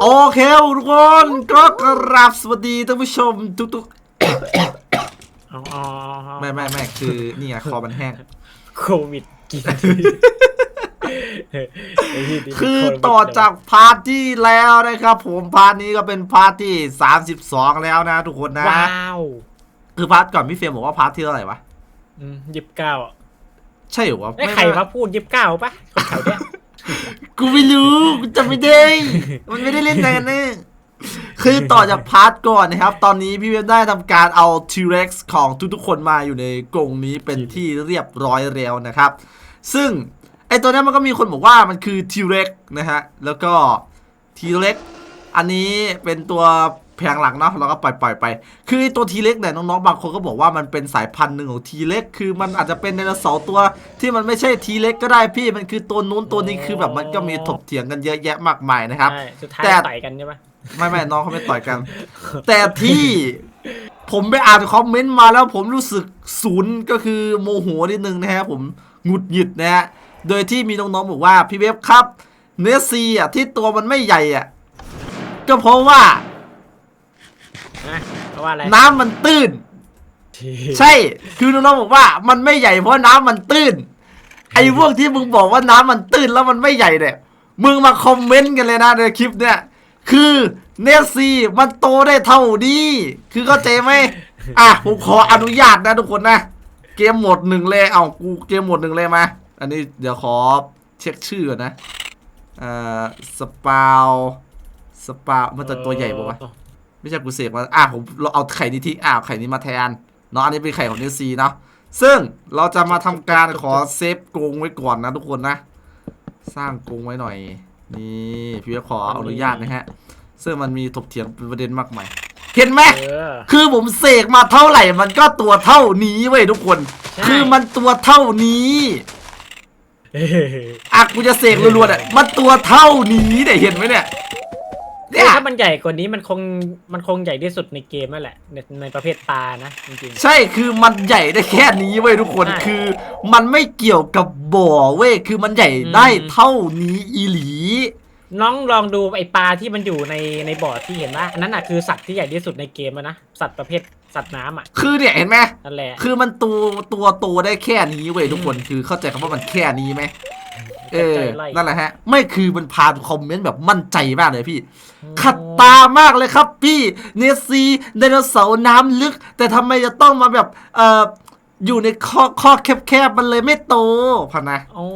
โอเคทุกคนก็กราบสวัสดีท่านผู้ชมทุกอ๋ออ๋อๆไม่ไม่ไม่คือนี่ไงคอมันแห้ง โควิดกินไอ้ที่นี่คือโวิดต่อจากพาร์ทที่แล้วนะครับผมพาร์ทนี้ก็เป็นพาร์ทที่ 32 แล้วนะ ทุกคนนะ ว้าวคือพาร์ทก่อนพี่เฟรมบอกว่าพาร์ทที่เท่าไหร่วะยี่สิบเก้าอะใช่เหรอวะไอ้ใครมาพูดยี่สิบเก้าปะคนแถวเนี้ย กูไม่รู้กูจำไม่ได้ มันไม่ได้เล่นนานนะคือต่อจากพาร์ทก่อนนะครับ ตอนนี้พี่เฟรมได้ทำการเอา T-Rex ของทุกๆคนมาอยู่ในกรงนี้เป็นที่เรียบร้อยแล้วนะครับ ซึ่งไอตัวนี้มันก็มีคนบอกว่ามันคือ T-Rex นะฮะ แล้วก็ T-Rex อันนี้เป็นตัว แผงหลังเนาะเราก็ปล่อยปล่อยๆไป คือไอ้ตัว T-Rex เนี่ยน้องๆบางคนก็บอกว่ามันเป็นสายพันธุ์หนึ่งของ T-Rex คือมันอาจจะเป็นไดโนเสาร์ตัวที่มันไม่ใช่ T-Rex ก็ได้พี่มันคือตัวนู้นตัวนี้คือแบบมันก็มีถกเถียงกันเยอะแยะมากมายนะครับ ใช่สุดท้ายแต่ ต่อยกันใช่ปะไม่ไม่น้องเขาไม่ต่อยกัน แต่ที่ผมไปอ่านคอมเมนต์มาแล้วผมรู้สึกศูนย์ก็คือโมโหนิดนึงนะฮะผมหงุดหงิดนะฮะโดยที่มีน้องๆบอกว่าพี่เวฟครับ เนื้อซีอะที่ตัวมันไม่ใหญ่อะก็เพราะว่า นะเพราะว่าอะไรน้ำมันตื้น ใช่ คือน้องๆบอกว่ามันไม่ใหญ่เพราะน้ำมันตื้น ไอ้พวกที่มึงบอกว่าน้ำมันตื้นแล้วมันไม่ใหญ่เนี่ย มึงมาคอมเมนต์กันเลยนะในคลิปเนี่ย คือเนสซีมันโตได้เท่านี้ คือเข้าใจไหมอะผมขออนุญาตนะทุกคนนะ เกมโหมดหนึ่งเลย เอากูเกมโหมดหนึ่งเลยมา อันนี้เดี๋ยวขอเช็คชื่อก่อนนะ เอ่อ สปาว สปาวมันจะตัวใหญ่ปะวะ ไม่ใช่กูเสกมาอะผมเราเอาไข่นี้ทิ้งอะเอาไข่นี้มาแทนเนาะอันนี้เป็นไข่ของนิวซีเนาะซึ่งเราจะมาทำการขอเซฟกรงไว้ก่อนนะทุกคนนะ สร้างกรงไว้หน่อย นี่พี่เวฟขออนุญาตนะฮะ ซึ่งมันมีถกเถียงเป็นประเด็นมากมายเห็นไหมเออคือผมเสกมาเท่าไหร่มันก็ตัวเท่านี้เว้ยทุกคนใช่คือมันตัวเท่านี้อะกูจะเสกรัวๆอะมันตัวเท่านี้เนี่ยเห็นไหมเนี่ย คือถ้ามันใหญ่กว่านี้มันคงมันคงใหญ่ที่สุดในเกมนั่นแหละในในประเภทปลานะจริง ใช่คือมันใหญ่ได้แค่นี้เว้ยทุกคนใช่คือ มันไม่เกี่ยวกับบ่อเว้ยคือมันใหญ่อืมได้เท่านี้อีหลี ๆน้องลองดูไอปลาที่มันอยู่ในในบ่อที่เห็นว่าอันนั้นอะคือสัตว์ที่ใหญ่ที่สุดในเกมแล้วนะสัตว์ประเภทสัตว์น้ำอะคือเนี่ยเห็นไหมนั่นแหละ คือมันตัวตัวโตได้แค่นี้เว้ยทุกคนคือเข้าใจคำว่ามันแค่นี้ไหม เออนั่นแหละฮะ ไม่คือมันพาคอมเมนต์แบบมั่นใจมากเลยพี่ ขัดตามากเลยครับพี่ เนสซีไดโนเสาร์น้ำลึก แต่ทำไมจะต้องมาแบบเอ่ออยู่ในข้อข้อแคบๆมันเลยไม่โตพันนะโอ้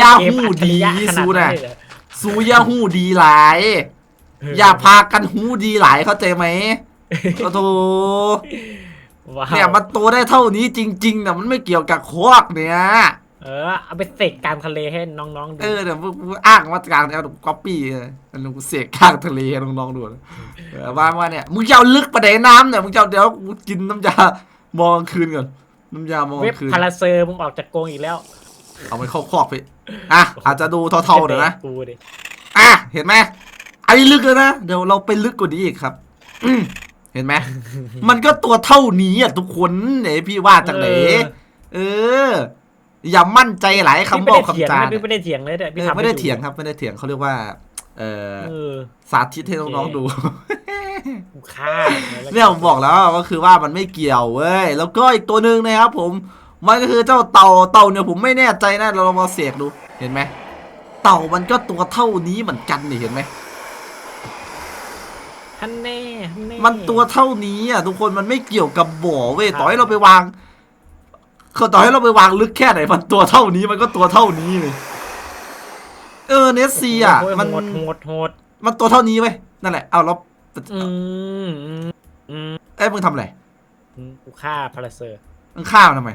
ยาหูดีสู้นะสูยาหูดีหลาย อย่าพากันหูดีหลายเข้าใจไหมโอ้โถว้าวเนี่ยมันโตได้เท่านี้จริงๆนะมันไม่เกี่ยวกับโคกเนี่ย เออเอาไปเสกกลางทะเลให้น้องๆดูเออเดี๋ยวกูอ้างมาจากเอาก๊อปปี้อันนี้กูเสกข้างทะเลให้น้องๆดูนะเออว่าว่าเนี่ยมึงจะเอาลึกประเดน้ำเนี่ยมึงจะเอาเดี๋ยวกูกินน้ำยามองกลางคืนก่อนน้ำยามองกเว็บลางคืนพาราเซอร์มึงออกจากกรงอีกแล้วเอาไปเข้าคอกไปอะอาจจะดูเท่าๆเดี๋ยวนะ กูดิอะเห็นไหมอันนี้ลึกแล้วนะ เดี๋ยวเราไปลึกกว่านี้อีกครับอืมเห็นไหม มันก็ตัวเท่านี้อะทุกคนเนี่ยพี่ว่าจากไหนเออ อย่ามั่นใจหลายคำพี่บอกไม่ได้เถียงคำจานะพี่ไม่ได้เถียงเลยเนี่ยพี่เออทำให้ไม่ได้ดูเถียงครับไม่ได้เถียงเขาเรียกว่า เออเออสาธิตให้น้องๆดูกูฆ่าเนี่ยผมบอกแล้วก็คือว่ามันไม่เกี่ยวเว้ยแล้วก็อีกตัวหนึ่งนะครับผมมันก็คือเจ้าเต่าเต่าเนี่ยผมไม่แน่ใจนะเราลองมาเสกดูเห็นไหมเต่ามันก็ตัวเท่านี้เหมือนกันนี่เห็นไหมท่านแน่ท่าแมันตัวเท่านี้อะทุกคนมันไม่เกี่ยวกับบ่อเว้ยต่อให้เราไปวาง ก็ต่อให้เราไปวางลึกแค่ไหนมันตัวเท่านี้มันก็ตัวเท่านี้เลยเออเนสซีอะโยมันโหดโหดโหดมันตัวเท่านี้เว้ยนั่นแหละเอาแล้วอืมอืมอืมเอ้ยมึงทำอะไรอืมกูฆ่าพาราเซอร์มึงฆ่ามันทำไม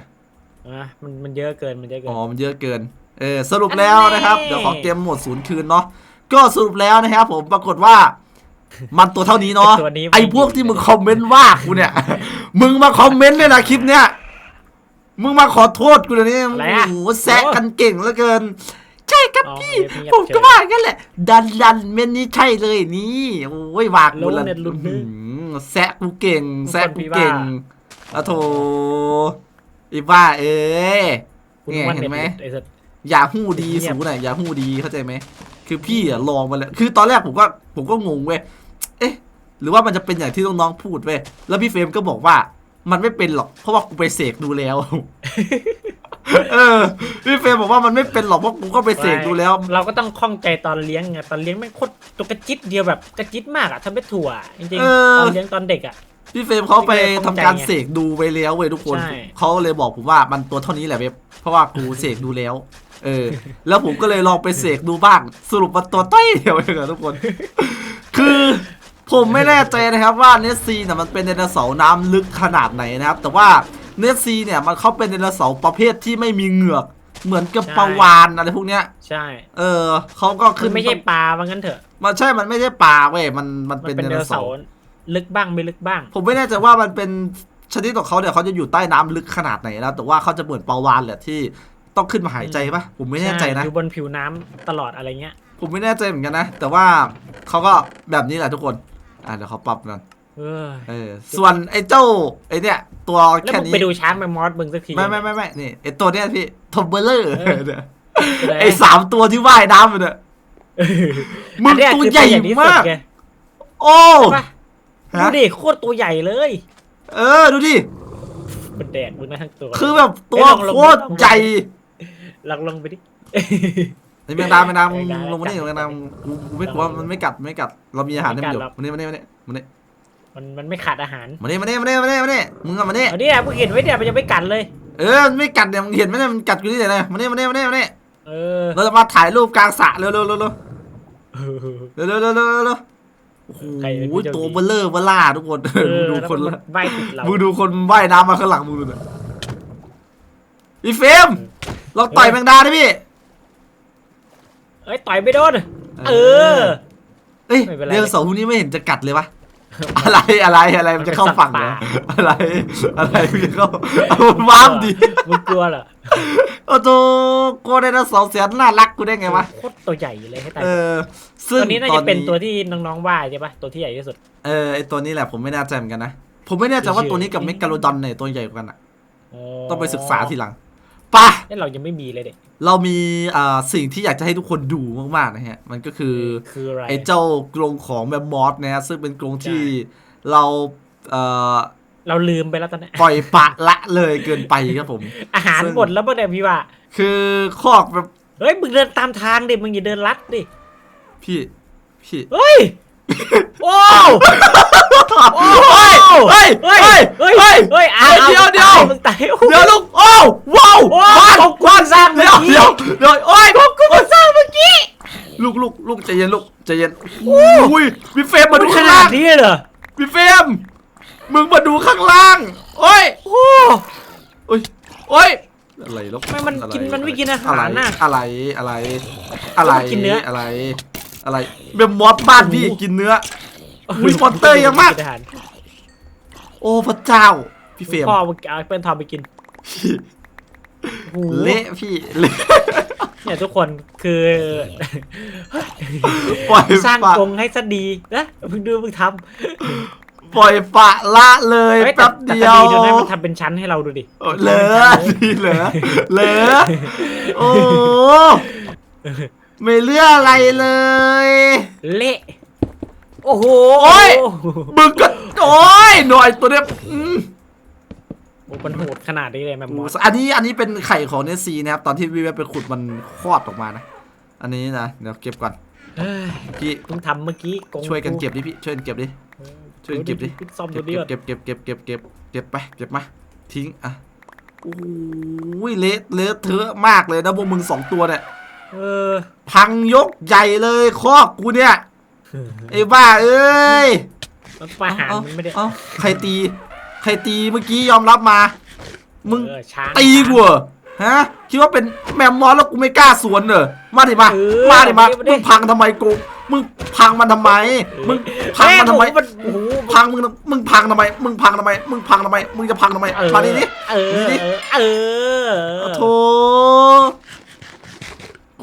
อะมันมันเยอะเกินมันเยอะเกินอ๋อมันเยอะเกินเออสรุปแล้วนะครับอันนี้เดี๋ยวขอเกมหมดศูนย์คืนเนาะก็สรุปแล้วนะครับผมปรากฏว่ามันตัวเท่านี้เนาะตัวนี้ไอ้พวกที่มึงคอมเมนต์ว่ากูเนี่ย มึงมาคอมเมนต์เลยนะคลิปเนี้ย มึงมาขอโทษกูเดี๋ยวนี้อะไรโอ้อะ โหแซะกันเก่งเหลือเกิน ใช่ครับอ๋อพี่เงียบผมเฉยก็ว่างั้นแหละ ดันดันเมนนี้ใช่เลยนี่โอ้ยวากกูรู้ละเน็ตหลุดอื้อหือแซะกูเก่ง แซะกูเก่งอะโถอีบ้าเอ้ย คุณว่าเห็นไหม ไอ้สัสอย่าหู้ดีเงียบ สูหน่อยอย่าหู้ดีเข้าใจไหมคือพี่อะลองมาแล้วคือตอนแรกผมก็ผมก็งงเว้ยเอ๊ะ หรือว่ามันจะเป็นอย่างที่น้องๆพูดเว้ยแล้วพี่เฟรมก็บอกว่า มันไม่เป็นหรอก เพราะว่ากูไปเสกดูแล้ว เออพี่เฟรมบอกว่ามันไม่เป็นหรอกเพราะกูก็ไปเสกดูแล้ว เราก็ต้องข้องใจตอนเลี้ยงไงตอนเลี้ยงไม่งโคตรตัวกระจิตเดียวแบบกระจิตมากอะทำเป็นถั่วจริงเออ ๆตอนเลี้ยงตอนเด็กอะ พี่เฟรมเขาไปพี่เฟรมทำการเข้าใจไงเสกดูไปแล้วเว้ยทุกคนใช่ เขาเลยบอกผมว่ามันตัวเท่านี้แหละเว็บเพราะว่ากูเสกดูแล้ว เออ แล้วผมก็เลยลองไปเสกดูบ้างสรุปมันตัวต้อยเดียวเองอะทุกคน คือ ผมไม่แน่ใจนะครับว่าเนสซีเนี่ยมันเป็นไดโนเสาร์น้ำลึกขนาดไหนนะครับ แต่ว่าเนสซีเนี่ยมันเขาเป็นไดโนเสาร์ประเภทที่ไม่มีเหงือก เหมือนกับปลาวานอะไรพวกเนี้ย ใช่ เออเขาก็คืขึ้อนไม่ใช่ปลาว่างั้นเถอะ มันใช่มันไม่ใช่ปลาเว้ยมันมันมันเป็นเป็นไดไดโนโนเสาเสาร์ร์ลึกบ้างไม่ลึกบ้าง ผมไม่แน่ใจว่ามันเป็นชนิดของเขาเนี่ยเขาจะอยู่ใต้น้ำลึกขนาดไหนนะแต่ว่าเขาจะเหมือนปลาวานแหละที่ต้องขึ้นมาหายใจปะผมไม่แน่ใจนะช่อยู่บนผิวน้ำตลอดอะไรเงี้ย ผมไม่แน่ใจเหมือนกันนะ แต่ว่าเขาก็แบบนี้แหละทุกคน อ่าเดี๋ยวเขาปรับกันเออเออส่วนไอ้เจ้าไอ้เนี่ย ตัวแล้วแค่มึงนี้ไปดูช้างแมมมอสมึงสักที ไม่ไม่ไม่ไม่นี่ไอ้ตัวเนี้ยพี่ทอมเบอร์เลอร์เออ เนี่ยเลยไอ้สามตัวที่ว่ายน้ำอยู่เนี่ย เออมึงอันเนี้ยตัวคือใหญ่ตัวที่สุดมาก ไงโอ้ใช่ปะฮะดูดิโคตรตัวใหญ่เลยเออดูดิมันแดกมึงนะทั้งตัวคือแบบตัวเอ้ยลองลองโคตรลองใหญ่ลองลงไปดิ ไอ้แมงดาแมงดามึงแมงดาลงมานี่กัดแมงดามึงกูกูไม่กลัวมันไม่กัดไม่กัดเรามีอาหารให้มันอยู่ไม่กัดหรอกมานี่มานี่มานี่มานี่มันมันไม่ขาดอาหารมานี่มานี่มานี่มานี่มานี่มึงอะมานี่เอาเนี่ยมึงเห็นไว้เนี่ยมันยังไม่กัดเลย เออมันไม่กัดเนี่ยมึงเห็นไหมเนี่ยมันกัดกูนี่เลยมานี่มานี่มานี่มานี่เออเราจะมาถ่ายรูปกลางสระเร็วเร็วเร็วเร็วเร็วเร็วเร็วเร็วเร็วเร็วโอ้โหใครเป็นผู้โชคดีตัวเบลเลอร์เบล่าทุกคนเอมึงอดูแล้วคนมัละนว่ายติดเรามึงดูคนว่ายน้ำมาข้างหลังมึงดูหน่อยพี่เฟรมเราต่อยแมงดาดิพี่ เอ้ยต่อยไม่โดน เออ เอ้ยไม่เป็นไร เรื่องสองพวกนี้ไม่เห็นจะกัดเลยวะอะไรอะไรอะไรมันจะเข้าฝั่งเหรออะไรอะไรมันจะเข้าเอามันว้ามดิมึงกลัวเหรอโอ้โหโกไดโนเสาร์แสนน่ารักกูได้ไงวะโคตรตัวใหญ่เลยให้ตายเออ ซึ่งตัวนี้น่าจะเป็นตัวที่น้องๆว่าใช่ปะตัวที่ใหญ่ที่สุด เออไอตัวนี้แหละผมไม่แน่ใจเหมือนกันนะผมไม่แน่ใจว่าตัวนี้กับเมกาโลดอนเนี่ยตัวใหญ่กว่ากันอะต้องไปศึกษาทีหลัง ไป่ะนี่เรายังไม่มีเลยเด็กเรามีอ่าสิ่งที่อยากจะให้ทุกคนดูมากๆนะฮะ มันก็คือคืออะไรไอ้เจ้ากรงของแมมมอสนะฮะซึ่งเป็นกรงที่เราเอ่อเราลืมไปแล้วตอนนี้ปล่อยปละละเลยเกินไปครับผม อาหารซึ่งหมดแล้วป่ะเนี่ยพี่ว่า คือคอกแบบเฮ้ยมึงเดินตามทางดิมึงอย่าเดินลัดดิพี่พี่เฮ้ย โอ้โอ้ยเฮ้ยเฮ้เฮ้ยยเฮ้ยเฮ้ยเฮ้ยอ้าเดี๋ยวเดี๋ยวมึงตายเดี๋ยวลูกโอ้วว้าวโอ้บ้านของกูสร้างเมื่เดี๋อยวกี้เดี๋ยวเดี๋ยวโอ้ยของกูสร้างเมื่อกี้ลูกลูกลูกใจเย็นลูกใจเย็นอุ้ยพี่เฟรมมาดูขข้างนาล่าดงนี้เหรอพี่เฟรมมึงมาดูข้างล่างโอ้ยโอ้โอ้ยโอ้ยอะไรแล้วทำไมมันกินมันไม่กินอาหารอะไรน่ะอะไรอะไรอะไรมันกินเนื้อออะไร อะไรเบมมอสบ้านพี่กินเนื้ออุ๊ย Potter เยอะมากอาหารโอ้พระเจ้า พี่เฟรมพ่อมึงเอาเปิ้ลทอมไปกินพี่โอ้โหเละพี่เละเนี่ยทุกคนคือ ปล่อยสร้างปะกรงให้ซะดีนะมึงดูมึงทปล่อยปะละเลำยฮ้แป๊บแต่เดียแต่วก็ดูนะมันทำเป็นชั้นให้เราดูดิเหลือพี่เหลือเหลือโอ้ ไม่เหลืออะไรเลย เละ โอ้โหโอ้ย มึงก็โอ้ยหน่อยตัวเนี้ยอืมโอ้มันโหดขนาดนี้เลยแมมมอสอันนี้อันนี้เป็นไข่ของเนสซีนะครับ ตอนที่วิวไปขุดมันคลอดออกมานะ อันนี้นะเดี๋ยวเก็บก่อนเฮ้ยพี่เพิ่งทำเมื่อกี้กรงช่วยกันเก็บดิพี่ช่วยกันเก็บดิเออช่วยกันเก็บดิ ซ่อมเก็ดูบดิก่อนเก็บเก็บเก็บเก็บเก็บเก็บไปเก็บมาทิ้งอะโอ้ยเละเละเทอะมากเลยนะพวกมึงสองตัวเนี่ย เออพังยกใหญ่เลยคอกกูเนี่ยไอ้บ้าเอ้ยมันประหารเอ้มันไม่ได้เอ้าใครตี ใครตีเมื่อกี้ยอมรับมา มึงเออช้างตีกูเหรอฮะคิดว่าเป็นแมมมอสแล้วกูไม่กล้าสวนเหรอมาดิมา เออมาดิมามาดิมึงพังทำไมกูมึงพังมันทำไม มึงพังมันทำไมแมันโอ้โหพังมึงมึงพังทำไม มึงพังทำไม มึงพังทำไม มึงจะพังทำไมเออมาดิดิ เออนี่ดิ เออโธ่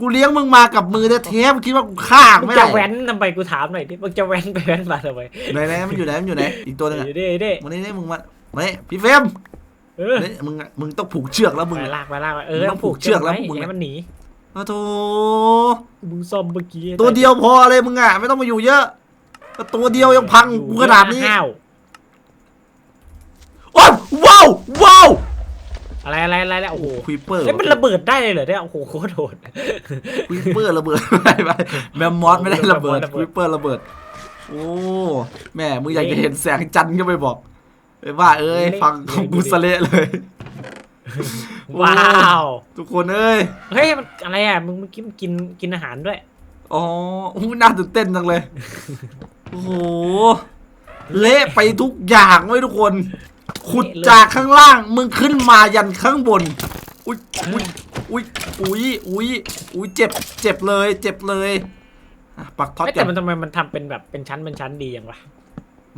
กูเลี้ยงมึงมากับมือแท้ๆมึงคิดว่ากูฆ่ามึงไม่จะได้แว้นทำไมกูถามหน่อยดิมึงจะแว้นไปแว้นมาทำไมไหนไหนมันอยู่ไหนมันอยู่ไหนอีกตัวหนึงอะเดี๋ยวดิเดี๋ยวดิมานี่นี่มึงมามานี่พี่เฟรมเออนี่มึงอะมึงต้องผูกเชือกแล้วมึง ไปอะลากไปลากไปเออมึงต้ต้อองงผูผูกกเชือกแล้วไว้พวกมึงอย่าให้มันหนีโอ้โถมึงซ่อมเมื่อกี้ตัวเดียวพอเลยมึงอะไม่ต้องมาอยู่เยอะตัวเดียวยังพังกูขนาดนี้ ห้าวโอ้ยว้าวว้าว อะไรอะไรอะไรอะไรโอ้โหควิปเปอร์เฮ้ยมันระเบิดได้เลยเหรอเนี่ยโอ้โหโคตรโหด ควิปเปอร์ระเบิดไม่ไม่แมมมอสไม่ได้ระเบิดระเบิคดวิปเปอร์ระเบิด โอ้แม่มึงอยากจะเห็นแสงจันทร์ก็ไปบอกไอ้ว่าเอ้ยฟังของกูสะเละเลย ว้าว ทุกคนเอ้ย เฮ้ยมันอะไรอะมึงเมื่อกี้มันกินกินอาหารด้วย อ๋ออู้น่าตื่นเต้นจังเลย โอ้โห เละไปทุกอย่างเว้ยทุกคน ขุดจากข้างล่างมึงขึ้นมายันข้างบน อุ้ยอุ้ยอุ้ยอุ้ยอุ้ยอุ้ยเจ็บเจ็บเลย เจ็บเลยอะปักท็อตเฮ้ยกัแต่นมันทำไมมันทำเป็นแบบเป็นชั้นเป็นชั้นดีอย่างวะ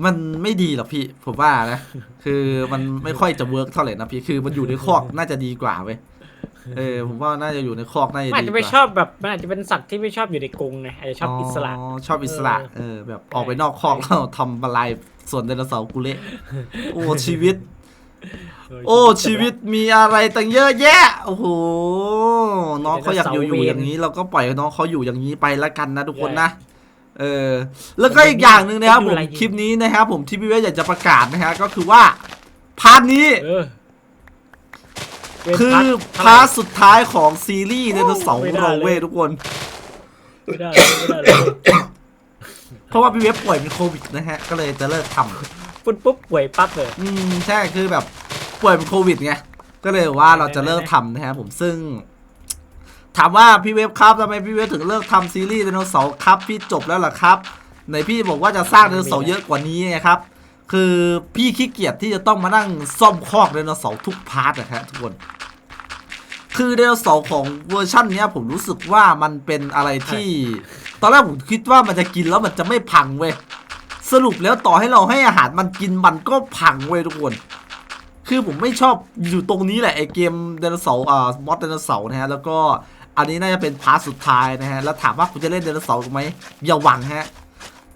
มันไม่ดีหรอกพี่ผมว่านะ คือมันไม่ค่อยจะเวิร์กเท่าไหร่นะพี่คือมันอยู่ในคอกน่าจะดีกว่าเว้ย เออผมว่าน่าจะอยู่ในคอกน่าจะมันอาจดีจะกไปว่าชอบแบบมันอาจจะเป็นสัตว์ที่ไม่ชอบอยู่ในกรงไงอาจจะชอบอิสระ ชอบอิสระเออแบบออกไปนอกคอกแล้วทำอะไรส่วนไดโนเสาร์กูเละโอ้ชีวิต โอ้ชีวิตมีอะไรตั้งเยอะแยะโอ้โหน้องเขาอยากอยู่อยู่อย่างนี้ เราก็ปล่อยให้น้องเขาอยู่อย่างนี้ไปละกันนะทุกคนนะ เออ แล้วก็อีกอย่างหนึ่งนะครับผมคลิปนี้นะครับผมที่พี่เวสอยากจะประกาศนะฮะก็คือว่าพาร์ทนี้ เออเป็น คือพาร์ทพาร์ทสุดท้ายของซีรีส์ไดโนเสาร์ไม่ได้เราเลยเว้ยทุกคน ไม่ได้เลยไม่ได้เลยเพราะว่าพี่เวฟป่วยเป็นโควิดนะฮะ ก็เลยจะเลิกทำปุ๊บปุ๊บป่วยปั๊บเลยอืมใช่คือแบบป่วยเป็นโควิดไงก็เลยว่าเราจะเลิกทำนะฮะผมซึ่ง ถามว่าพี่เวฟครับทำไมพี่เวฟถึงเลิกทำซีรีส์ไดโนเสาร์ครับพี่จบแล้วเหรอครับไหนพี่บอกว่าจะสร้างไดโนเสาร์เยอะกว่านี้ไงครับ คือพี่ขี้เกียจที่จะต้องมานั่งซ่อมคอกไดโนเสาร์ทุกพาร์ทนะฮะทุกคน คือไดโนเสาร์ของเวอร์ชันเนี้ยผมรู้สึกว่ามันเป็นอะไรที่ ตอนแรกผมคิดว่ามันจะกินแล้วมันจะไม่พังเว้ยสรุปแล้วต่อให้เราให้อาหารมันกินมันก็พังเว้ยทุกคน คือผมไม่ชอบอยู่ตรงนี้แหละไอเกมไดโนเสาร์อ่ามอสไดโนเสาร์นะฮะแล้วก็อันนี้น่าจะเป็นพาร์ทสุดท้ายนะฮะแล้วถามว่ากูจะเล่นไดโนเสาร์ไหมอย่าหวังฮะ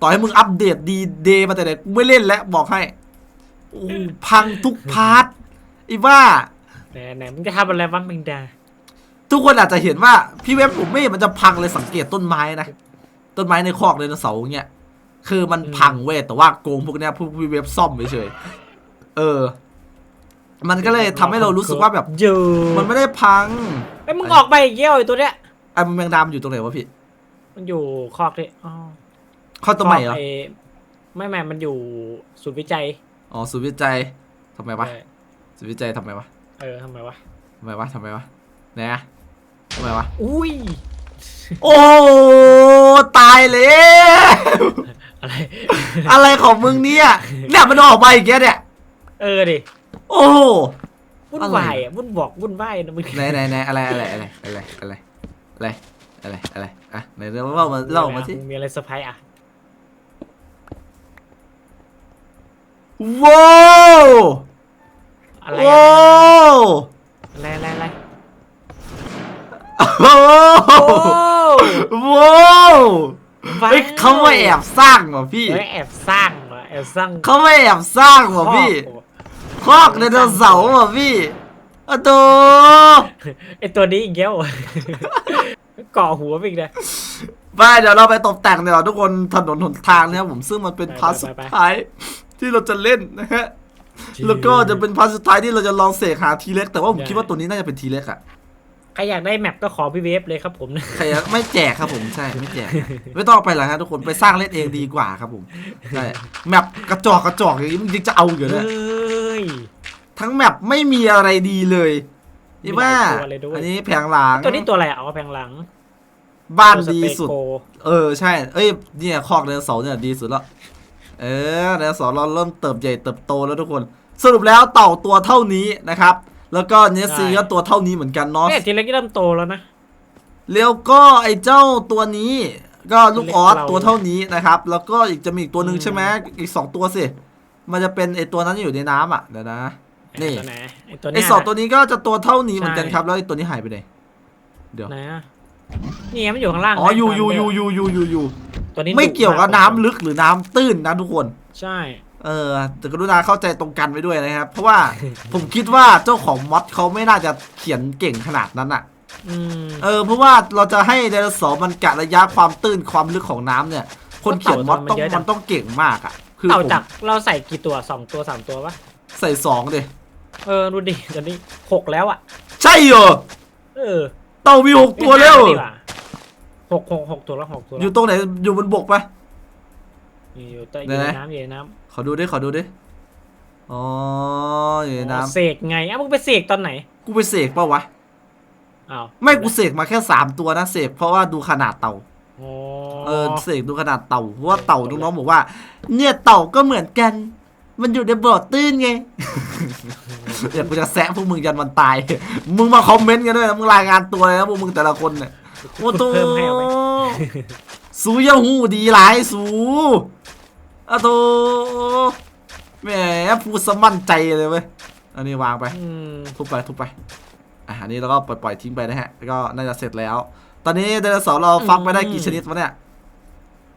ต่อให้มึงอัปเดตดีเดย์มาแต่ไหนกูไม่เล่นแล้วบอกให้โอ้พังทุกพาร์ทอีว่าไหนไหนมึงจะทำอะไรวะมึงดาทุกคนอาจจะเห็นว่าพี่เว็บผมไม่เห็นมันจะพังเลยสังเกตต้นไม้นะ ต้นไม้ในคอกไดโนเสาร์เงี้ยคือมันพังเว้ยแต่ว่าโกงพวกเนี้ยพวกพี่เว็บซ่อมเฉยๆเออ มันก็เลยทำให้เรารู้สึกว่าแบบ เยอะมันไม่ได้พังไอ้ยมึงออกไปอีกเยี่ยวไอ้ตัวเนี้ยไอ้แมงดามันอยู่ตรงไหนวะพี่ มันอยู่คอกที่อ๋อ เข้าตัวใหม่เหรอคกไไม่ไม่มันอยู่ศูนย์วิจัย อ๋อศูนย์วิจัยทำไมวะเออศูนย์วิจัยทำไมวะ เออทำไมวะทำไมวะทำไมวะไหนอะทำไมวะ อุ้ย โอ้ ตายแล้ว อะไร อะไรของมึงเนี่ยเนี่ยมันออกมาอีกแกเนี่ย เออดิ โอ้โหวุ่นอะไรวายอะวุ่นบอกวุ่นวายนะมึงไหนไหนไหนอะไรอะไรอะไรอะไรอะไรอะไรอะไรอะไรอะไหนเล่ามาเล่ามาสิงมีอะไรเซอร์ไพรส์อะ ว้าวอะไรว้าอะวอะไรอะไรอะไรโอ้โอ้ว้าวว้าวเฮ้ยเขาไม่แอบสร้างว่ะพี่ เฮ้ยแอบสร้างเหรอแอบสร้างเขาไม่แอบสร้างว่ะพี่คอกคอกไดโนเสาร์ว่ะพี่อะโตไอตัวนี้อีกแล้วเกาะหัวไปอีกเลย ไปเดี๋ยวเราไปตกแต่งเดี๋ยวทุกคนถนนหนทางนะครับผมซึ่งมันเป็นพาร์ทสุดท้าย ที่เราจะเล่นนะฮะ แล้วก็จะเป็นพาร์ทสุดท้ายที่เราจะลองเสกหาทีเล็กแต่ว่าผมคิดว่าตัวนี้น่าจะเป็นทีเล็กอะใครอยากได้แมปก็ขอพี่เวฟเลยครับผมใครอะไม่แจกครับผมใช่ไม่แจก ไม่ต้องเอาไปหรอกฮะทุกคนไปสร้างเล่นเองดีกว่าครับผมใช่แมปกระจอกกระจอกอย่างนี้มึงยังจะเอาอยู่เฮเนี่ย้ยทั้งแมปไม่มีอะไรดีเลยนี่ว่ามีหลายตัวเลยด้วยอันนี้แผงหลังตัวนี้ตัวอะไรอะเอาแพงหลัง บ้านตัวดีสุดสเปโกเออใช่ เอ้ยเนี่ยคอกไดโนเสาร์เนี่ยดีสุดแล้ว เออไดโนเสาร์เราเริ่มเติบใหญ่เติบโตแล้วทุกคน สรุปแล้วเต่าตัวเท่านี้นะครับ แล้วก็เนสซีก็ตัวเท่านี้เหมือนกันเนาะเนี่ยทีเล็กเริ่มโตแล้วนะแล้วก็ไอ้เจ้าตัวนี้ ก็ลูกออสเราตัวเท่านี้นะครับ แล้วก็อีกจะมีอีกตัวหนึ่งอืมใช่ไหมอีกสองตัวสิมันจะเป็นไอ้ตัวนั้นที่อยู่ในน้ำอะเดี๋ยวนะนี่ตัวไหนไอตัวไอ้เนี้ยสองตัวนี้ก็จะตัวเท่านี้เหมือนกันใช่ครับ แล้วไอ้ตัวนี้หายไปไหนเดี๋ยวไหนอะ นี่ไงมันอยู่ข้างล่างอ๋อนะอยู่อยู่ตามอยู่เดิมอยู่อยู่อยู่อยู่ตัวนี้ไม่ดุเกี่ยวกับาน้ำลึกหรือน้ำตื้นนะทุกคน ใช่ เออแต่กรุณาเข้าใจตรงกันไว้ด้วยนะครับ เพราะว่าผมคิดว่าเจ้าของมอดเขาไม่น่าจะเขียนเก่งขนาดนั้นอะอืมเออเพราะว่าเราจะให้ไดโนเสาร์มันกะระยะความตื้นความลึกของน้ำเนี่ย คนเขียนมอดต้องมันต้องเก่งมากอะ คือเต่าผมจากเราใส่กี่ตัวสองตัวสามตัวปะใส่สองดิเออดูดิตอนนี้หกแล้วอะ ใช่เหรอเออ เต่ามีหกตัวแล้วไม่ห้าดีกาหกหกหกตัวแล้วหกตัวอยู่ตรงไหนอยู่บนบกปะอยู่อยู่ใต้ไหนอยู่ในไหนน้ำอยู่ในน้ขอดูดิขอดูดิอ๋ออยู่ในำน้เสกไงอะมึงไปเสกตอนไหนำกูไปเสกเปล่าวะ อ้าวไม่กูเสกมาแค่สามตัวนะเสกเพราะว่าดูขนาดเต่าอ๋อเออเสกดูขนาดเต่าเพราะว่าเต่าน้องๆบอกว่า เนี่ยเต่าก็เหมือนกัน มันอยู่ในบ่อตื้นไง เดี๋ยวกูจะแซะพวกมึงยันวันตาย มึงมาคอมเมนต์กันด้วยนะมึงรายงานตัวเลยนะพวกมึงแต่ละคนเนี่ยโอ้โตเพิ่มให้เอาไหม สูอยาหูดีหลายสูอะโตแหมพูดสมั่นใจเลยเว้ย อันนี้วางไป อืมทุบไปทุบไปอะอันนี้เราก็ปล่อยปล่อยทิ้งไปนะฮะแล้วก็น่าจะเสร็จแล้ว ตอนนี้ไดโนเสาร์เราฟักไปได้กี่ชนิดวะเนี่ย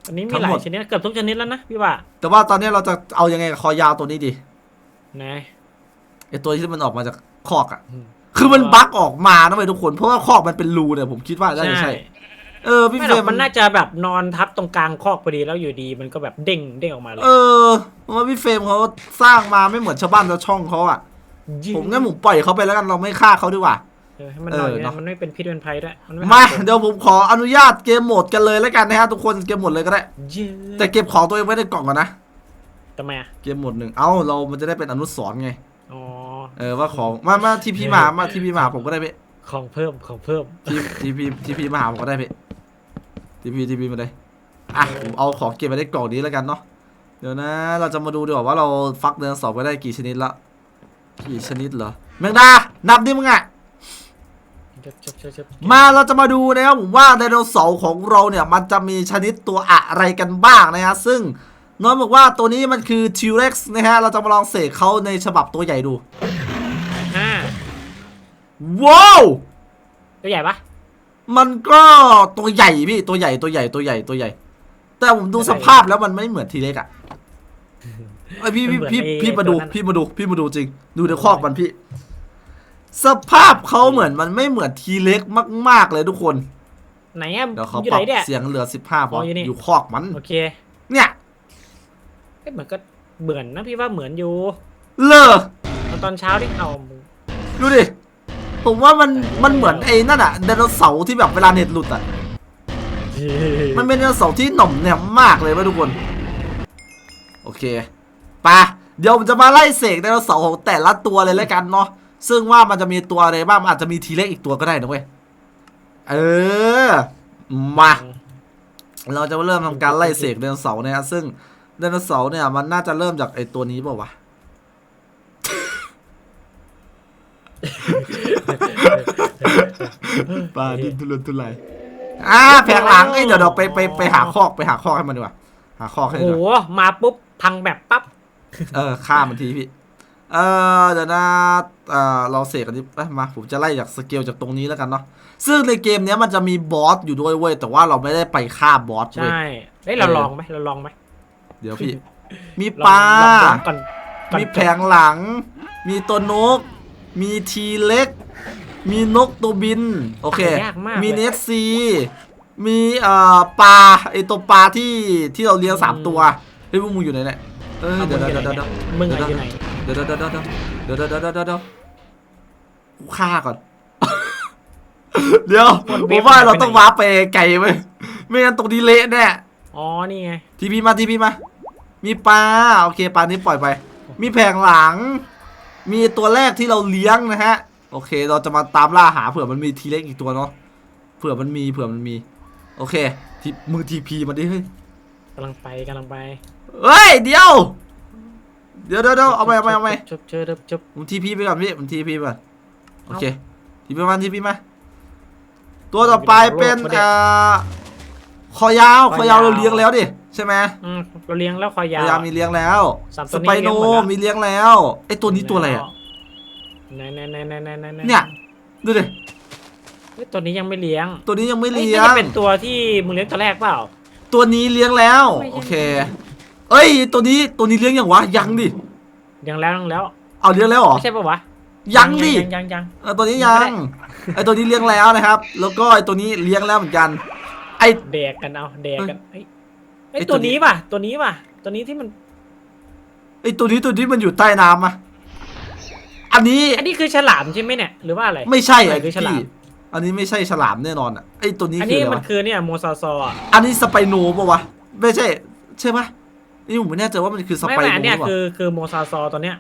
อันนี้ทั้มีงหลาหมยดชนิดเกือบทุกชนิดแล้วนะพี่ว่า แต่ว่าตอนนี้เราจะเอายังไงกับคอยาวตัวนี้ดีไหนไอตัวที่มันออกมาจากคอกอะอืมคือมันบั๊กออกมานะเว้ยทุกคน เพราะว่าคอกมันเป็นรูเนี่ยผมคิดว่าน่าจะใช่ เออพี่ไม่เฟหรรอกมมันน่าจะแบบนอนทับตรงกลางคอกพอดีแล้วอยู่ดีมันก็แบบเด้งเด้งออกมาเลยเออเพราะว่าพี่เฟรมเขาสร้างมาไม่เหมือนชาวบ้านชาวช่องเขาอะผมงั้นผมปล่อยเขาไปแล้วกันเราไม่ฆ่าเขาดีกว่า เออให้มันนอนอยู่เออเนนะอะมันไม่เป็นพิษเป็นภัยด้วยนไมาหคนเดี๋ยวผมขออนุญาตเกมโหมดกันเลยแล้วกันนะฮะทุกคนเกมโหมดเลยก็ได้ เย้แต่เก็บของตัวเองไว้ในกล่องก่อนนะ ทำไมอะเกมโหมดหนึ่งเอ้าเรามันจะได้เป็นอนุสรณ์ไง อ๋อ เออว่าของมามาทีพีมามาทีพีมาผมก็ได้พี่ของเพิ่มของเพิ่ม ทีทีพีทีพีมาหาผมก็ได้พี่ทีพีทีพีมาเลยอะผมเอาของเก็บไว้ในกล่องนี้แล้วกันเนาะเดี๋ยวนะ เราจะมาดูดีกว่าว่าเราฟักเดือนสอบไปได้กี่ชนิดละกี่ชนิดเหรอแมงดานับดิมึงอะจับจับจับจับ มาเราจะมาดูนะครับผมว่าไดโนเสาร์ของเราเนี่ยมันจะมีชนิดตัวอะไรกันบ้างนะฮะซึ่งน้องบอกว่าตัวนี้มันคือ T-Rex นะฮะเราจะมาลองเสกเขาในฉบับตัวใหญ่ดูห้าว้าวตัวใหญ่ปะมันก็ตัวใหญ่พี่ตัวใหญ่ตัวใหญ่ตัวใหญ่ตัวใหญ่ แต่ผมดูสภาพแล้วมันไม่เหมือนทีเล็กอะไอยพี่พี่พี่พี่มาดูพี่มาดูพี่มาดูจริง ดูในคอกมันพี่ สภาพเขาเหมือนมันไม่เหมือนทีเล็กมาก ๆ เลยทุกคน ไหนอะเดี๋ยวเขาอยู่ปไหรันบเนี่ย เสียงเหลือสิบห้าพออ๋ออยู่นี่ อยู่คอกมัน โอเคเนี่ยเอ้ยเหมือนก็เหมือนนะพี่ว่าเหมือนอยู่เลอตอนตอนเช้าที่เอามึงดูดิ ผมว่ามันมันเหมือนไอ้นั่นอะไดโนเสาร์ที่แบบเวลาเน็ตหลุดอะมันเป็นไดโนเสาร์ที่หน่อมแนมมากเลยเว้ยทุกคน โอเคไปะเดี๋ยวผมจะมาไล่เสกไดโนเสาร์ของแต่ละตัวเลยแล้วกันเนาะ ซึ่งว่ามันจะมีตัวอะไรบ้างมันอาจจะมีทีเล็กอีกตัวก็ได้นะเว้ย เออ มา เราจะเริ่มทำการไล่เสกไดโนเสาร์เนี่ยฮะซึ่งไดโนเสาร์เนี่ย มันน่าจะเริ่มจากไอ้ตัวนี้เปล่าวะปลาดินทุรนทุรายอ่าแผงหลังเอ้ยเดี๋ยวเราไปไปไปหาคอกไปหาคอกให้มันดีกว่า หาคอกให้โอ้ดีโหกว่ามาปุ๊บพังแบบปั๊บ เออฆ่ามันทีพี่ เออเดี๋ยวนะเออเราเสกกันดิเอ้ยมาผมจะไล่จากสเกลจากตรงนี้แล้วกันเนาะซึ่งในเกมเนี้ยมันจะมีบอสอยู่ด้วยเว้ยแต่ว่าเราไม่ได้ไปฆ่าบอสเว้ยใช่เฮ้ยเราเออลองไหมเราลองไหมเดี๋ยวพี่ มีลองปลาลองลองก่อนก่อนมีแผงหลัง มีตัวนก มีทีเล็ก มีนกตัวบิน โอเคยากมากมีเลย เนสซี มีเอ่อปลาไอตัวปลาที่ที่เราเลี้ยงสามอืมตัวเฮ้ยพวกมึงอยู่ไหนเนี่ยเออเอาเดี๋ยวมึงเดี๋ยวอยู่เดี๋ยวไหนเดี๋ยว มึงอะอยู่ไหนเเดี๋ยวเดี๋ยวเดี๋ยวเดี๋ยวเดี๋ยวเดี๋ยวฆ่าก่อน เดี๋ยวผมว่าเราต้องวาร์ปไปไกลไปไม่งั้นตรงนี้เละแน่อ๋อนี่ไงทีพีมาทีพีมา มีปลาโอเคปลานี้ปล่อยไป มีแผงหลัง มีตัวแรกที่เราเลี้ยงนะฮะ โอเค เราจะมาตามล่าหาเผื่อมันมีทีเล็กอีกตัวเนาะเผื่อมันมีเผื่อมันมี โอเคทีมือทีพีมาดิเฮ้ยกำลังไปกำลังไปเฮ้ยเดี๋ยว เดี๋ยวเดี๋ยวเดี๋ยวเอาไปเอาไปเอาไปจบเจอจบจบผมทีพีไปก่อนพี่ผมทีพีไปก่อนโอเคทีพีมาทีพีมาตัวต่อไปเป็นเอ่อคอยาวคอยาวเราเลี้ยงแล้วดิใช่ไหมอืมเราเลี้ยงแล้วคอยาคอวยาวมีเลี้ยงแล้วสามตัสวนี้ไปโนเลี้ยงหมดแล้วมีเลี้ยงแล้วไอตัวนี้ตัวอะไรอะไหนไหนไหนไหนไหนไหนเนี่ยดูดิเฮ้ยตัวนี้ยังไม่เลี้ยง ตัวนี้ยังไม่เอ้ยเลี้ยน่างจะเป็นตัวที่มึงเลี้ยงตัวแรกเปล่า ตัวนี้เลี้ยงแล้วไม่ใช่โอเค เอ้ย ตัวนี้ตัวนี้เลี้ยงยังวะยังดิยังแล้วยังแล้วเอาเลี้ยงแล้วเหรอไม่ใช่ปะวะยังดิยังยังยังเออตัวนี้ยังไอตัวนี้เลี้ยงแล้วนะครับ แล้วก็ไอตัวนี้เลี้ยงแล้วเหมือนกัน ไอแดกกันเอาแดกกันเฮ้ยไอ้ไอ้ตัตัววนี้นี้ป่ะตัวนี้ป่ะตัวนี้ที่มันไอตัวนี้ตัวนี้มันอยู่ใต้น้ำอะอันนี้อันนี้คือฉลามใช่ไหมเนี่ยหรือว่าอะไรไม่ใช่อะไรอะคือฉลามพี่อันนี้ไม่ใช่ฉลามแน่นอนอะไอตัวนี้อันคือนี้อะไรมันวะคือเนี่ยโมซาซอร์อะอันนี้สไปโนปะวะไม่ใช่ใช่ปะ นี่ผมไม่แน่ใจว่ามันคือสไม่ไปไม่โนอันเนี้ยปะคือคือโมซาซอร์ตัวเนี้ย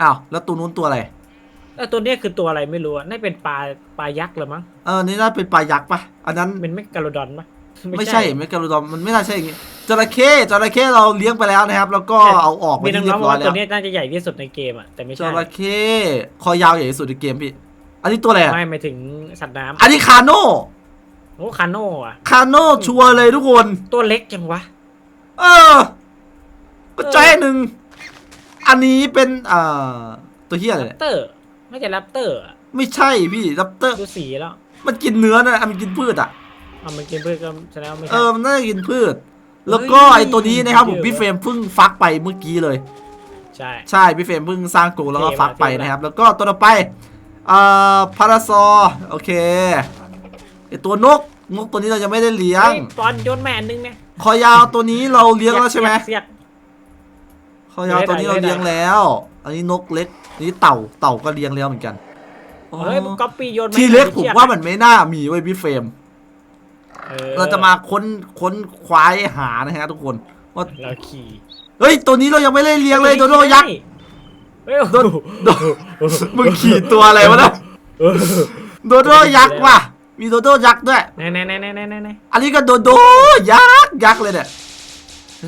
อ้าวแล้วตัวนู้นตัวอะไรเออตัวเนี้ยคือตัวอะไรไม่รู้อะน่าเป็นปลาปลายักษ์เหรือมั้งเออนี่น่าเป็นปลายักษ์ปะอันนั้นเป็นเมกาโลดอนปะ ไม่ใช่เมกาโลดอนมันไม่น่าใช่อย่างงี้จระเข้จระเข้เราเลี้ยงไปแล้วนะครับ แล้วก็เอาออกไปมีที่น้เรีอยงๆบร้ว่าอยแล้ตัววเนี้ยน่าจะใหญ่ที่สุดในเกมอะแต่ไม่จใช่ระเข้คอยาวใหญ่ที่สุดในเกมพี่ อันนี้ตัวอะไรอะไม่หมายถึงสัตว์น้อันนี้คาโน่ำโอ้คาโน่อะคาโน่ชัวร์เลยทุกคน ตัวเล็กจังวะ เออ ก็ใจหนึ่ง อันนี้เป็นอ่าตัวเฮียอะไรแรเนี่ยปเตอร์ ไม่ใช่แรปเตอร์อะไม่ใช่พี่รับเตอร์ ดูสีแล้วมันกินเนื้อนะอะมันกินพืชอะ เอามันกินพืชก็แสดงว่าไม่เอใช่ อ มันน่าจะกินพืช แล้วก็เฮ้ยไอตัวนี้นะครับผมเยอะ พี่เฟรมเพิ่งฟักไปเมื่อกี้เลย ใช่ ใช่ พี่เฟรมเพิ่งสร้างกรงแล้วก็เท่มาก ฟักไปเท่มากนะครับ แล้วก็ตัวต่อไปเอ่อพาราซอโอเคไอตัวนกนกตัวนี้เราจะไม่ได้เลี้ยงเฮ้ยบอลโยนแม่อันนึงเนี่ย คอยาวตัวนี้เราเลี้ยงแล้วใช่ไหมเสียกคอยาวตัวนี้เราเลี้ยงแล้ว อันนี้นกเล็กอันนี้เต่าเต่าก็เลี้ยงแล้วเหมือนกันเฮ้ยมึงก๊อปปี้โยนแม่ทีเล็กอันผมชือว่ามันไม่น่ามีไว้ยพี่เฟรมออเราจะมาค้นค้นคว้ายหานะฮะทุกคนว่าเราขี่เฮ้ยตัวนี้เรายังไม่ได้เลี้ยงเลยโดโดยักษ์เฮ้ยโดนโดนมึงขี่ตัวอะไรวะนะเออโดโดยักษ์ว่ะ มีโดโดยักษ์ด้วยไหนไหนไหนไหนไหนไหนไหนอันนี้ก็โดโดยักษ์ยักษ์เลยเนี่ย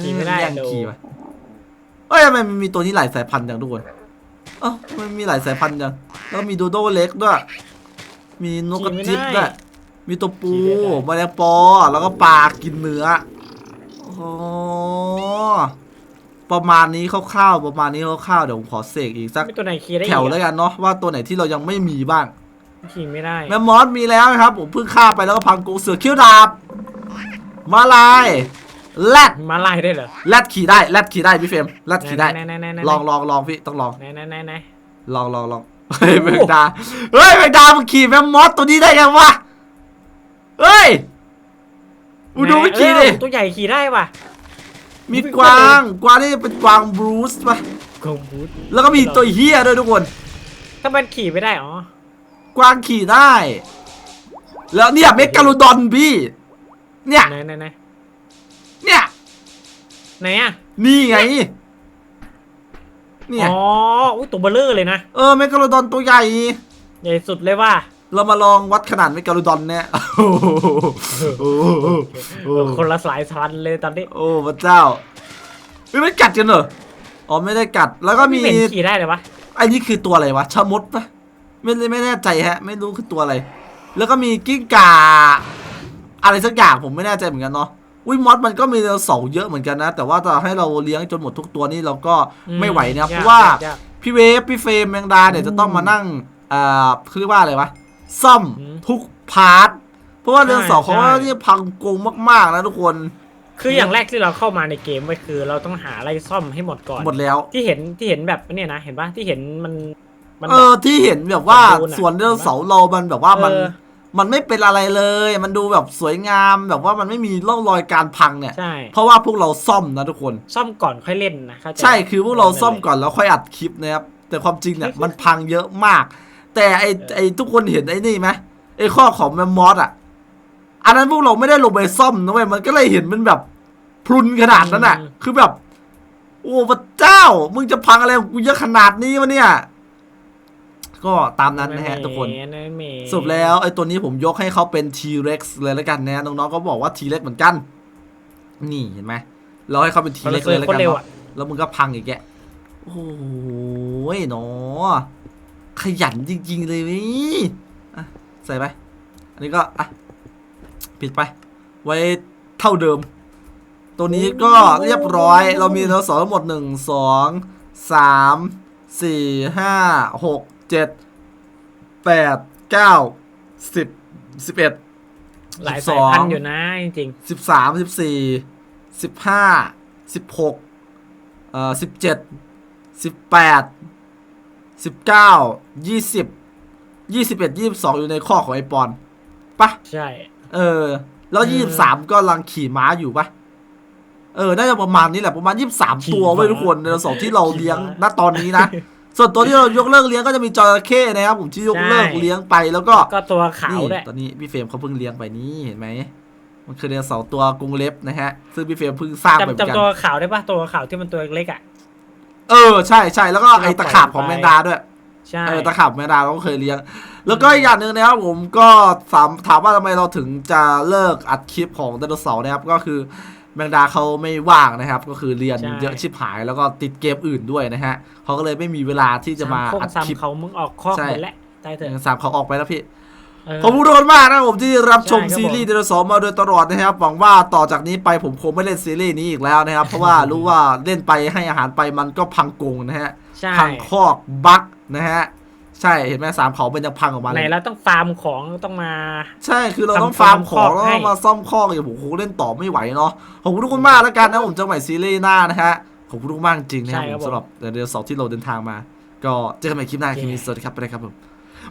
ขี่ไม่ได้แย่งโดขี่ไปเอ้ยทำไมมันมีตัวนี้หลายสายพันธุ์จังทุกคนเอ้ามันมีหลายสายพันธุ์จังแล้วมีโดโดเล็กด้วย มีนกกระจิบด้วยมีตัวปูแมลงปอ แล้วก็ปลากินเนื้อโอ้โหประมาณนี้คร่าวๆประมาณนี้คร่าวๆเดี๋ยวผมขอเสกอีกสักไม่ตัวไหนขี่ได้อีแถกวแล้วกันเนาะว่าตัวไหนที่เรายังไม่มีบ้าง ขี่ไม่ได้แมมมอสมีแล้วนะครับ ผมเพิ่งฆ่าไปแล้วก็พังกูเสือคิ้วดาบ มาลายแรดมาไล่ได้เหรอแรดขี่ได้แรดขี่ได้พี่เฟรมแรดขี่ได้ ไหนไหนไหนไหนลองลองลองพี่ต้องลอง ไหนไหนไหนไหนลองลองลองเฮ้ยแมงดา เฮ้ยแมงดามึงขี่แมมมอสตัวนี้ได้ไงวะ เฮ้ยมึงดูไม่ขี่ดิ เออตัวใหญ่ขี่ได้ว่ะมีกวาง กวางนี่เป็นกวางบรูซปะกงบูทแล้วก็มีตัวเฮียด้วยทุกคน ถ้ามันขี่ไม่ได้อ๋อ กวางขี่ได้ แล้วเนี่ยเมกาโลดอนพี่ เนี่ย ไหนไหนไหนเนี่ย ไหนอะนี่ไง เนี่ย อ๋ออุ้ยตัวเบลเลอร์เลยนะ เออเมกาโลดอนตัวใหญ่ ใหญ่สุดเลยว่าเรามาลองวัดขนาดเมกาโลดอนเนี่ย โอ้โหโอ้โหโอ้โหคนละสายพันธุ์เลยตอนนี้ โอ้พระเจ้าเฮ้ยมันกัดกันเหรอ อ๋อไม่ได้กัด แล้วก็มีไเห็นขี่ได้เลยวะไอ้นี่คือตัวอะไรวะชะมดปะ ไม่ไม่แน่ใจฮะ ไม่รู้คือตัวอะไร แล้วก็มีกิ้งก่า อะไรสักอย่างผมไม่แน่ใจเหมือนกันเนาะอุ้ยมอสมันก็มีไดโนเสาร์เยอะเหมือนกันนะ แต่ว่าจะให้เราเลี้ยงจนหมดทุกตัวนี่เราก็ไม่ไหวนะเพราะว่ายกพี่เวฟพี่เฟรมแมงดาเนี่ยจะต้องมานั่งอ่าคือเรียกว่าอะไรวะซ่อมอืมทุกพาร์ทเพราะว่าเรื่องสองใช่เขาว่านี่พังโกงมากๆนะทุกคน คืออย่างแรกที่เราเข้ามาในเกมไว้คือ เราต้องหาอะไรซ่อมให้หมดก่อนหมดแล้วที่เห็นที่เห็นแบบเนี่ยนะ เห็นปะที่เห็นมัน มันเอแบบอที่เห็นแบบว่าสมบูรณ์อะส่วนเรื่องเสาร์เรามันแบบว่ามัน เออ มันไม่เป็นอะไรเลย มันดูแบบสวยงามแบบว่ามันไม่มีร่องรอยการพังเนี่ย ใช่ เพราะว่าพวกเราซ่อมนะทุกคน ซ่อมก่อนค่อยเล่นนะเข้าใจใช่คือพวกเราซ่อมก่อนแล้วค่อยอัดคลิปนะครับแต่ความจริงเนี่ยมันพังเยอะมาก แต่ไอไอทุกคนเห็นไอ้นี่ไหมไอข้อของแมมมอสอะ อันนั้นพวกเราไม่ได้ลงไปซ่อมนะเว้ยมันก็เลยเห็นมันแบบพรุนขนาดนั้นอะ คือแบบ โอ้พระเจ้า มึงจะพังอะไรของกูเยอะขนาดนี้วะเนี่ย ก็ตามนั้นนะฮะทุกคนไม่เมสรุปแล้วไอ้ตัวนี้ผมยกให้เขาเป็น T-Rex เลยแล้วกันนะน้องๆก็บอกว่า T-Rex เหมือนกัน นี่เห็นไหมเราให้เขาเป็นเรา T-Rex ซื้เลอยแล้วคนกันเร็วเนาะอะแล้วมึงก็พังอีกแกโอ้ยเนาะขยันจริง ๆ เลยนี่อะใส่ไป อันนี้ก็อะปิดไป ไว้เท่าเดิม ตัวนี้ก็เรียบร้อย เรามีเราสองทั้งหมดหนึ่งสองสามสี่ห้าหก เจ็ดแปดเก้าสิบสิบเอ็ดหลายสายพันธุ์อยู่นะจริงสิบสามสิบสี่สิบห้าสิบหกเอ่อสิบเจ็ดสิบแปดสิบเก้ายี่สิบยี่สิบเอ็ดยี่สิบสองอยู่ในข้อของไอปอนปะใช่ เออ แล้วเอยี่อสิบสามก็กำลังขี่ม้าอยู่ปะเออ น่าจะประมาณนี้แหละประมาณยี่สิบสามขี่ตัวไว้ยม้าทุกคนในสองที่เราขี่เลี้ยงม้าณตอนนี้นะ ส่วนตัวที่เรายกเลิกเลี้ยงก็จะมีจระเข้นะครับผมที่ยกเลิกใช่เลี้ยงไปแล้วก็ก็ตัวขาวนี่ด้วยตอนนี้พี่เฟรมเขาเพิ่งเลี้ยงไปนี่เห็นไหมมันคือเดือเสาร์ตัวกรงเล็บนะฮะ ซึ่งพี่เฟรมเพิ่งสร้างไปเหมือนจำกันจำตัวขาวได้ปะตัวขาวที่มันตัวเล็กๆอะเออใช่ใช่แล้วก็ไอที่เราตะขาบปล่อยของไปแมงดาด้วยใช่เออตะขาบแมงดาเราก็เคยเลี้ยง แล้วก็อีกอย่างหนึ่งนะครับผมก็ถามถามว่าทำไมเราถึงจะเลิกอัดคลิปของไดโนเสาร์นะครับก็คือ แมงดาเขาไม่ว่างนะครับ ก็คือเรียนเยอะชิบหายแล้วก็ติดเกมอื่นด้วยนะฮะเขาก็เลยไม่มีเวลาที่จะมาสโคกอัดสามคลิปเขามึงออกข้อใช่หมดแล้วตายเถอะสามเขาออกไปแล้วพี่เออขอบคุณทุกคนมากนะครับผมที่รับชมใช่ครับซีรีส์ไดโนเสาร์มาโดยตลอดนะครับหวังว่าต่อจากนี้ไปผมคงไม่เล่นซีรีส์นี้อีกแล้วนะครับ เพราะว่ารู้ว่าเล่นไปให้อาหารไปมันก็พังกงนะฮะใช่พังคอกบั๊กนะฮะ ใช่เห็นไหมสามเขาเป็นยังพังออกมาไหนเลยเราต้องฟาร์มของต้องมา ใช่คือเราต้องทำฟาร์มของทำคอกแล้วให้ก็มาซ่อมคอกอย่างผมโหเล่นต่อไม่ไหวเนาะขอบคุณทุกคนมากแล้วกันนะผมเจะใหม่ซีรีส์หน้านะฮะขอบคุณทุกคนมากจริงๆนะครับใช่ผครับมสำหรับเดือนสองที่เราเดินทางมา ก็เจอกันใหม่คลิปหน้าโอเคคลิปนี้สวัสดีครับไปเลยครับผม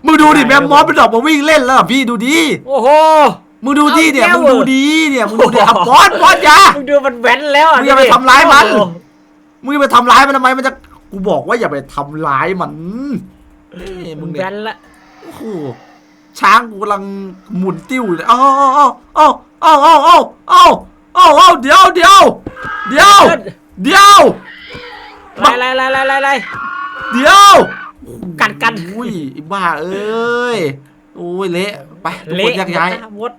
มึงดูดิได้แมครับมมอสเป็นดอกมาวิ่งเล่นแล้วอะพี่ดูดิโอ้โหมึงดูดิเนี่ยเอามึงแล้วดูดิเนี่ยมึงดูดิอะโอ้โหบอสบอสอยามึงดูมันแว้นแล้วอะมึงอย่าไปทำร้ายมันโอ้โหมึงจะไปทำร้ายมันทำไมมันจะกูบอกว่าอย่าไปทำร้ายมัน นี่มึมึงงเนี่ยแว้นละโอ้โหช้างกูกำลังหมุนติ้วอยู่เลยเอ้าเอ้าเอ้าเอ้าเอ้าเอ้าเอ้าเอ้าเอ้าเดี๋ยวเดี๋ยวเดี๋ยวเดี๋ยว ไล่ไล่ไล่ไล่ไล่ไล่ เดี๋ยวกัดกัน อุ้ยไอ้บ้าเอ้ยโอ้ยเละไปทุกคนเละแยกย้ายหมดนะหมด